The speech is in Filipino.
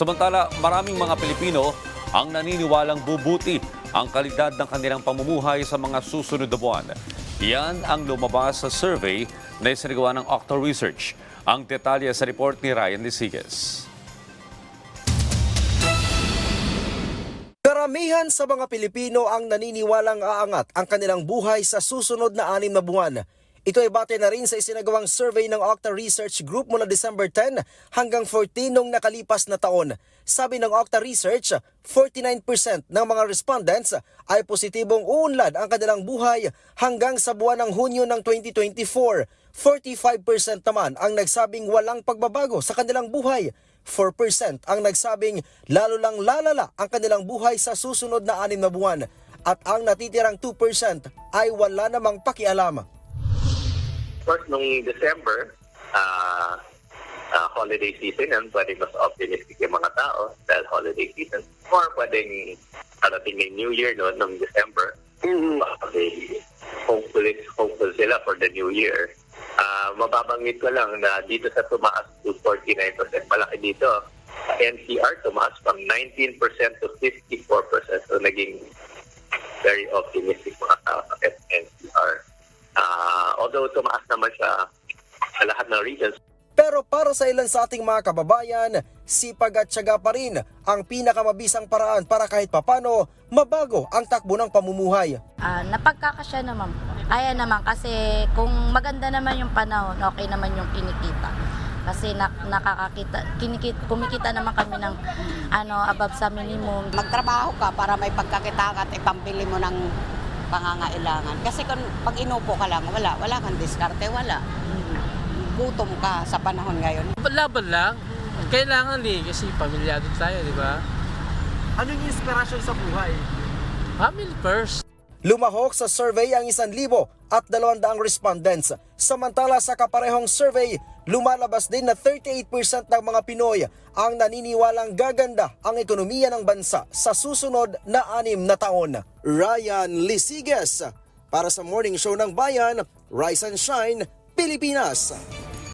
Samantala, maraming mga Pilipino ang naniniwalang bubuti ang kalidad ng kanilang pamumuhay sa mga susunod na buwan. Yan ang lumabas sa survey na isinagawa ng Octa Research. Ang detalye sa report ni Ryan Lisigas. Karamihan sa mga Pilipino ang naniniwalang aangat ang kanilang buhay sa susunod na anim na buwan. Ito ay bate na rin sa isinagawang survey ng Octa Research Group mula December 10 hanggang 14 nung nakalipas na taon. Sabi ng Octa Research, 49% ng mga respondents ay positibong uunlad ang kanilang buhay hanggang sa buwan ng Hunyo ng 2024. 45% naman ang nagsabing walang pagbabago sa kanilang buhay. 4% ang nagsabing lalo lang lalala ang kanilang buhay sa susunod na anim na buwan at ang natitirang 2% ay wala namang pakialam. Course, nung December, ah ah, holiday season, and pwedeng mas optimistic yung mga tao dahil holiday season. Or pwedeng parating yung New Year no, nung December. Kasi hopefully, hopeful sila for the New Year. Ah, mababanggit ko lang na dito sa tumaas to 49%, malaki dito. Sa NCR, tumaas from 19% to 54%. So, naging very optimistic although tumaas naman siya sa lahat ng regions, Pero para sa ilan sa ating mga kababayan, sipag at tiyaga pa rin ang pinakamabisang paraan para kahit papano mabago ang takbo ng pamumuhay. Ah, napagkakasya naman po. Kaya naman kasi kung maganda naman yung panahon, okay naman yung kinikita. Kasi nak nakakakita, kinikit, kumikita naman kami ng ano, above sa minimum. magtrabaho ka para may pagkakita ka at ipambili mo ng pangangailangan. Kasi kung pag inupo ka lang, wala, wala kang diskarte, wala. Gutom ka sa panahon ngayon. Laban lang. Kailangan eh, kasi pamilyado tayo, di ba? Ano yung inspirasyon sa buhay? Family first. Lumahok sa survey ang 1,000 at 200 respondents. Samantala sa kaparehong survey, lumalabas din na 38% ng mga Pinoy ang naniniwalang gaganda ang ekonomiya ng bansa sa susunod na anim na taon. Ryan Lisiges para sa Morning Show ng Bayan, Rise and Shine, Pilipinas.